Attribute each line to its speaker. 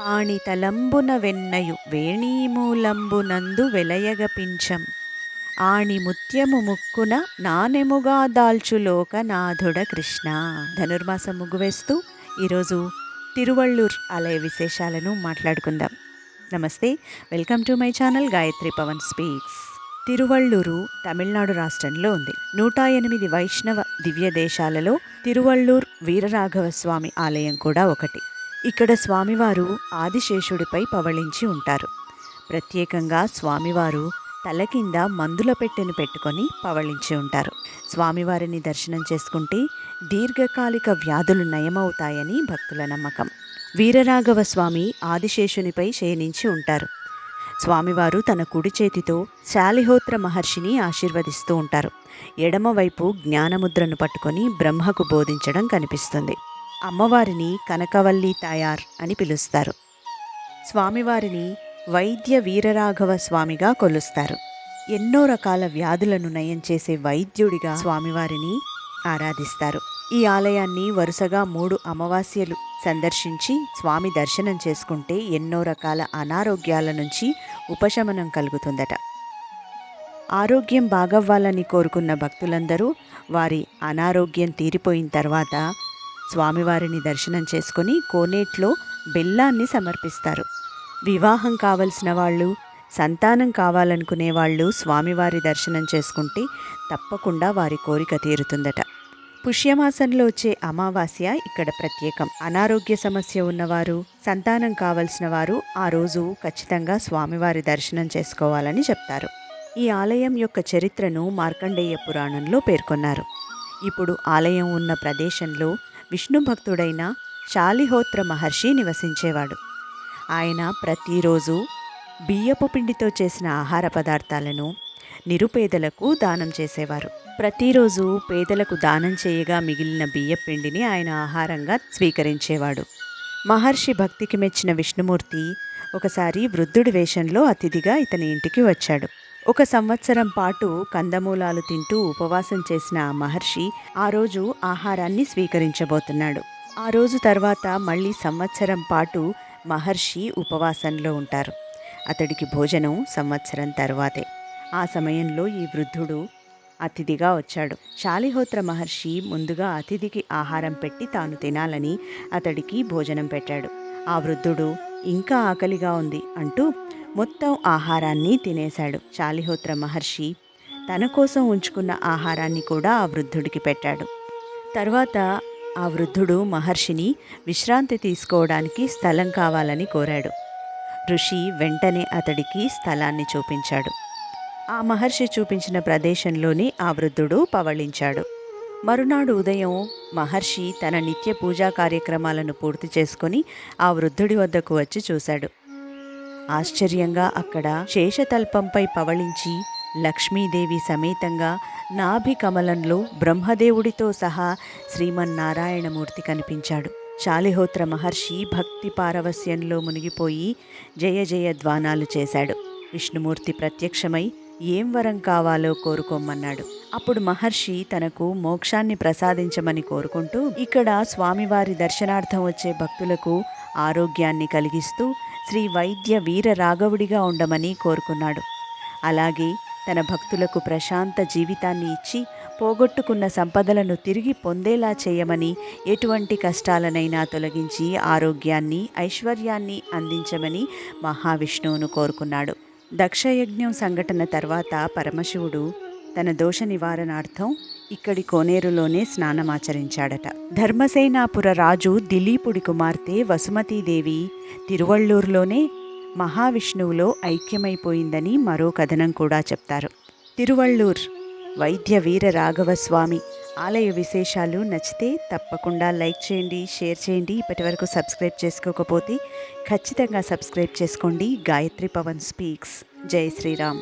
Speaker 1: పాణితలంబున వెన్నయు వేణీమూలంబునందు వెలయగపించం. ఆణి ముత్యము ముక్కున నానెముగా దాల్చులోక నాథుడ కృష్ణ. ధనుర్మాసం ముగ్గువేస్తూ ఈరోజు తిరువళ్ళూర్ ఆలయ విశేషాలను మాట్లాడుకుందాం. నమస్తే welcome to my channel Gayatri Pawan speaks. Tiruvallur Tamil Nadu రాష్ట్రంలో ఉంది. నూట ఎనిమిది వైష్ణవ దివ్య దేశాలలో తిరువళ్ళూర్ వీరరాఘవ స్వామి ఆలయం కూడా ఒకటి. ఇక్కడ స్వామివారు ఆదిశేషుడిపై పవళించి ఉంటారు. ప్రత్యేకంగా స్వామివారు తల కింద మందుల పెట్టెను పెట్టుకొని పవళించి ఉంటారు. స్వామివారిని దర్శనం చేసుకుంటే దీర్ఘకాలిక వ్యాధులు నయమవుతాయని భక్తుల నమ్మకం. వీరరాఘవ స్వామి ఆదిశేషునిపై శయనించి ఉంటారు. స్వామివారు తన కుడి చేతితో శాలిహోత్ర మహర్షిని ఆశీర్వదిస్తూ ఉంటారు. ఎడమవైపు జ్ఞానముద్రను పట్టుకొని బ్రహ్మకు బోధించడం కనిపిస్తుంది. అమ్మవారిని కనకవల్లి తాయార్ అని పిలుస్తారు. స్వామివారిని వైద్య వీరరాఘవ స్వామిగా కొలుస్తారు. ఎన్నో రకాల వ్యాధులను నయం చేసే వైద్యుడిగా స్వామివారిని ఆరాధిస్తారు. ఈ ఆలయాన్ని వరుసగా మూడు అమావాస్యలు సందర్శించి స్వామి దర్శనం చేసుకుంటే ఎన్నో రకాల అనారోగ్యాల నుంచి ఉపశమనం కలుగుతుందట. ఆరోగ్యం బాగవ్వాలని కోరుకున్న భక్తులందరూ వారి అనారోగ్యం తీరిపోయిన తర్వాత స్వామివారిని దర్శనం చేసుకుని కోనేట్లో బెల్లాన్ని సమర్పిస్తారు. వివాహం కావలసిన వాళ్ళు సంతానం కావాలనుకునే వాళ్ళు స్వామివారి దర్శనం చేసుకుంటే తప్పకుండా వారి కోరిక తీరుతుందట. పుష్యమాసంలో వచ్చే అమావాస్య ఇక్కడ ప్రత్యేకం. అనారోగ్య సమస్య ఉన్నవారు సంతానం కావలసిన వారు ఆ రోజు ఖచ్చితంగా స్వామివారి దర్శనం చేసుకోవాలని చెప్తారు. ఈ ఆలయం యొక్క చరిత్రను మార్కండేయ పురాణంలో పేర్కొన్నారు. ఇప్పుడు ఆలయం ఉన్న ప్రదేశంలో విష్ణు భక్తుడైన శాలిహోత్ర మహర్షి నివసించేవాడు. ఆయన ప్రతిరోజు బియ్యపు పిండితో చేసిన ఆహార పదార్థాలను నిరుపేదలకు దానం చేసేవారు. ప్రతిరోజు పేదలకు దానం చేయగా మిగిలిన బియ్యపు పిండిని ఆయన ఆహారంగా స్వీకరించేవాడు. మహర్షి భక్తికి మెచ్చిన విష్ణుమూర్తి ఒకసారి వృద్ధుడి వేషంలో అతిథిగా ఇతని ఇంటికి వచ్చాడు. ఒక సంవత్సరం పాటు కందమూలాలు తింటూ ఉపవాసం చేసిన ఆ మహర్షి ఆ రోజు ఆహారాన్ని స్వీకరించబోతున్నాడు. ఆ రోజు తర్వాత మళ్ళీ సంవత్సరం పాటు మహర్షి ఉపవాసంలో ఉంటారు. అతడికి భోజనం సంవత్సరం తర్వాతే. ఆ సమయంలో ఈ వృద్ధుడు అతిథిగా వచ్చాడు. శాలిహోత్ర మహర్షి ముందుగా అతిథికి ఆహారం పెట్టి తాను తినాలని అతడికి భోజనం పెట్టాడు. ఆ వృద్ధుడు ఇంకా ఆకలిగా ఉంది అంటూ మొత్తం ఆహారాన్ని తినేశాడు శాలిహోత్ర మహర్షి. తన కోసం ఉంచుకున్న ఆహారాన్ని కూడా ఆ వృద్ధుడికి పెట్టాడు. తర్వాత ఆ వృద్ధుడు మహర్షిని విశ్రాంతి తీసుకోవడానికి స్థలం కావాలని కోరాడు. ఋషి వెంటనే అతడికి స్థలాన్ని చూపించాడు. ఆ మహర్షి చూపించిన ప్రదేశంలోనే ఆ వృద్ధుడు పవళించాడు. మరునాడు ఉదయం మహర్షి తన నిత్య పూజా కార్యక్రమాలను పూర్తి చేసుకొని ఆ వృద్ధుడి వద్దకు వచ్చి చూశాడు. ఆశ్చర్యంగా అక్కడ శేషతల్పంపై పవళించి లక్ష్మీదేవి సమేతంగా నాభి కమలంలో బ్రహ్మదేవుడితో సహా శ్రీమన్నారాయణమూర్తి కనిపించాడు. శాలిహోత్ర మహర్షి భక్తి పారవస్యంలో మునిగిపోయి జయ జయ ధ్వానాలు చేశాడు. విష్ణుమూర్తి ప్రత్యక్షమై ఏం వరం కావాలో కోరుకోమన్నాడు. అప్పుడు మహర్షి తనకు మోక్షాన్ని ప్రసాదించమని కోరుకుంటూ ఇక్కడ స్వామివారి దర్శనార్థం వచ్చే భక్తులకు ఆరోగ్యాన్ని కలిగిస్తూ శ్రీ వైద్య వీర రాఘవుడిగా ఉండమని కోరుకున్నాడు. అలాగే తన భక్తులకు ప్రశాంత జీవితాన్ని ఇచ్చి పోగొట్టుకున్న సంపదలను తిరిగి పొందేలా చేయమని ఎటువంటి కష్టాలనైనా తొలగించి ఆరోగ్యాన్ని ఐశ్వర్యాన్ని అందించమని మహావిష్ణువును కోరుకున్నాడు. దక్షయజ్ఞం సంఘటన తర్వాత పరమశివుడు తన దోష నివారణార్థం ఇక్కడి కోనేరులోనే స్నానమాచరించాడట. ధర్మసేనాపుర రాజు దిలీపుడి కుమార్తె వసుమతీదేవి తిరువళ్ళూరులోనే మహావిష్ణువులో ఐక్యమైపోయిందని మరో కథనం కూడా చెప్తారు. తిరువళ్ళూర్ వైద్య వీర రాఘవ స్వామి ఆలయ విశేషాలు నచ్చితే తప్పకుండా లైక్ చేయండి షేర్ చేయండి. ఇప్పటి వరకు సబ్స్క్రైబ్ చేసుకోకపోతే ఖచ్చితంగా సబ్స్క్రైబ్ చేసుకోండి. గాయత్రి పవన్ స్పీక్స్. జై శ్రీరామ్.